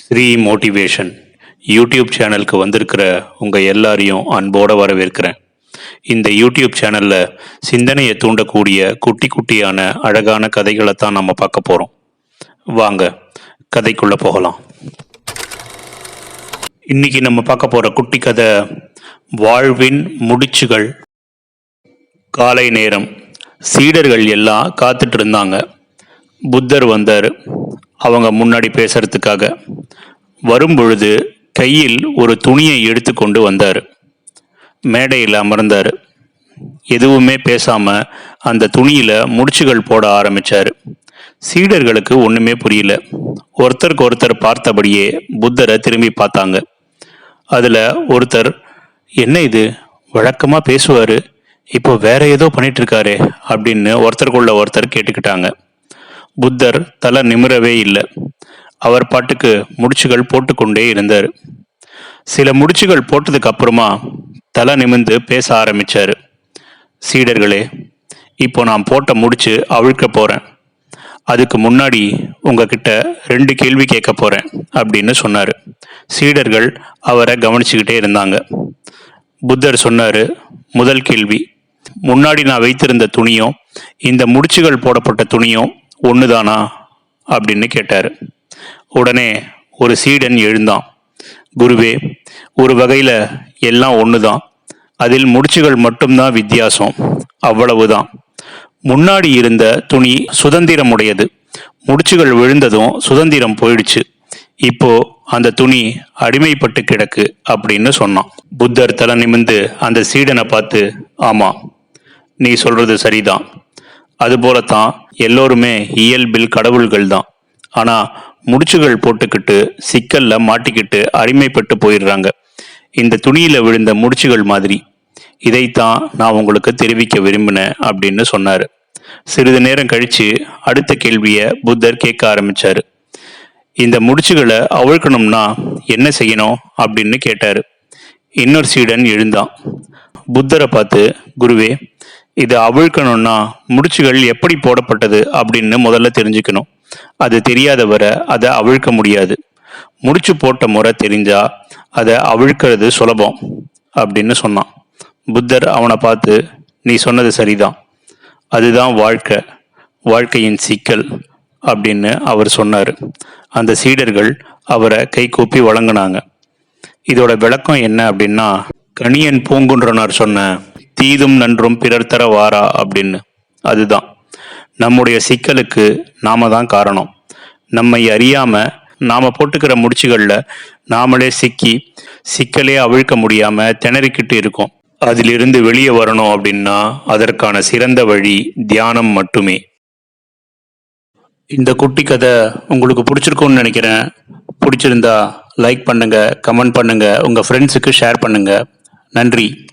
Sri motivation YouTube சேனலுக்கு வந்திருக்கிற உங்கள் எல்லாரையும் அன்போடு வரவேற்கிறேன். இந்த யூடியூப் சேனலில் சிந்தனையை தூண்டக்கூடிய குட்டி குட்டியான அழகான கதைகளை தான் நம்ம பார்க்க போகிறோம் வாங்க கதைக்குள்ளே போகலாம். இன்னைக்கு நம்ம பார்க்க போகிற குட்டி கதை வாழ்வின் முடிச்சுகள். காலை நேரம் சீடர்கள் எல்லாம் காத்துட்டு இருந்தாங்க. புத்தர் வந்தார். அவங்க முன்னாடி பேசுறதுக்காக. வரும்பொழுது கையில் ஒரு துணியை எடுத்துக்கொண்டு வந்தார். மேடையில் அமர்ந்தார். எதுவுமே பேசாம அந்த துணியில முடிச்சுகள் போட ஆரம்பிச்சார். சீடர்களுக்கு ஒண்ணுமே புரியல. ஒருத்தருக்கு ஒருத்தர் பார்த்தபடியே புத்தரை திரும்பி பார்த்தாங்க. அதுல ஒருத்தர் என்ன இது? வழக்கமா பேசுவாரு? இப்போ வேற ஏதோ பண்ணிட்டு இருக்காரு அப்படின்னு ஒருத்தருக்குள்ள ஒருத்தர் கேட்டுக்கிட்டாங்க. புத்தர் தலை நிமிரவே இல்லை. அவர் பாட்டுக்கு முடிச்சுகள் போட்டுக்கொண்டே இருந்தார். சில முடிச்சுகள் போட்டதுக்கு அப்புறமா தலை நிமிர்ந்து பேச ஆரம்பிச்சாரு. சீடர்களே இப்போ நான் போட்ட முடிச்சு அவிழ்க்க போறேன். அதுக்கு முன்னாடி உங்ககிட்ட ரெண்டு கேள்வி கேட்க போறேன் அப்படின்னு சொன்னார். சீடர்கள் அவரை கவனிச்சுக்கிட்டே இருந்தாங்க. புத்தர் சொன்னார் முதல் கேள்வி முன்னாடி நான் வைத்திருந்த துணியும் இந்த முடிச்சுகள் போடப்பட்ட துணியும் ஒண்ணுதானா? அப்படின்னு கேட்டார். உடனே ஒரு சீடன் எழுந்தான். குருவே ஒரு வகையில் எல்லாம் ஒன்று தான் அதில் முடிச்சுகள் மட்டும்தான் வித்தியாசம். அவ்வளவுதான். முன்னாடி இருந்த துணி சுதந்திரமுடையது. முடிச்சுகள் விழுந்ததும் சுதந்திரம் போயிடுச்சு. இப்போ அந்த துணி அடிமைப்பட்டு கிடக்கு அப்படின்னு சொன்னான். புத்தர் தலை நிமிந்து அந்த சீடனை பார்த்து ஆமா நீ சொல்றது சரிதான். அதுபோலத்தான் எல்லோருமே இயல்பில் கடவுள்கள் தான் ஆனா முடிச்சுகள் போட்டுக்கிட்டு சிக்கல்ல மாட்டிக்கிட்டு அடிமைப்பட்டு போயிடுறாங்க. இந்த துணியில விழுந்த முடிச்சுகள் மாதிரி. இதைத்தான் நான் உங்களுக்கு தெரிவிக்க விரும்பினேன் அப்படின்னு சொன்னாரு. சிறிது நேரம் கழிச்சு அடுத்த கேள்விய புத்தர் கேட்க ஆரம்பிச்சாரு. இந்த முடிச்சுகளை அவிழ்க்கணும்னா என்ன செய்யணும் அப்படின்னு கேட்டாரு. இன்னொரு சீடன் எழுந்தான். புத்தரை பார்த்து குருவே இதை அவிழ்க்கணும்னா முடிச்சுகள் எப்படி போடப்பட்டது அப்படின்னு முதல்ல தெரிஞ்சுக்கணும். அது தெரியாதவரை அதை அவிழ்க்க முடியாது. முடிச்சு போட்ட முறை தெரிஞ்சா அதை அவிழ்க்கிறது சுலபம் அப்படின்னு சொன்னான். புத்தர் அவனை பார்த்து நீ சொன்னது சரிதான். அதுதான் வாழ்க்கை. வாழ்க்கையின் சிக்கல் அப்படின்னு அவர் சொன்னார். அந்த சீடர்கள் அவரை கைகூப்பி வழங்கினாங்க. இதோட விளக்கம் என்ன அப்படின்னா கணியன் பூங்குன்றனார் சொன்ன தீதும் நன்றும் பிறர் தர வாரா அப்படின்னு. அதுதான். நம்முடைய சிக்கலுக்கு நாம தான் காரணம். நம்மை அறியாம நாம போட்டுக்கிற முடிச்சுகளில் நாமளே சிக்கி சிக்கலே அவிழ்க்க முடியாம திணறிக்கிட்டு இருக்கோம். அதிலிருந்து வெளியே வரணும் அப்படின்னா அதற்கான சிறந்த வழி தியானம் மட்டுமே. இந்த குட்டி கதை உங்களுக்கு பிடிச்சிருக்கும்னு நினைக்கிறேன். பிடிச்சிருந்தா லைக் பண்ணுங்க கமெண்ட் பண்ணுங்க உங்க ஃப்ரெண்ட்ஸுக்கு ஷேர் பண்ணுங்க. நன்றி.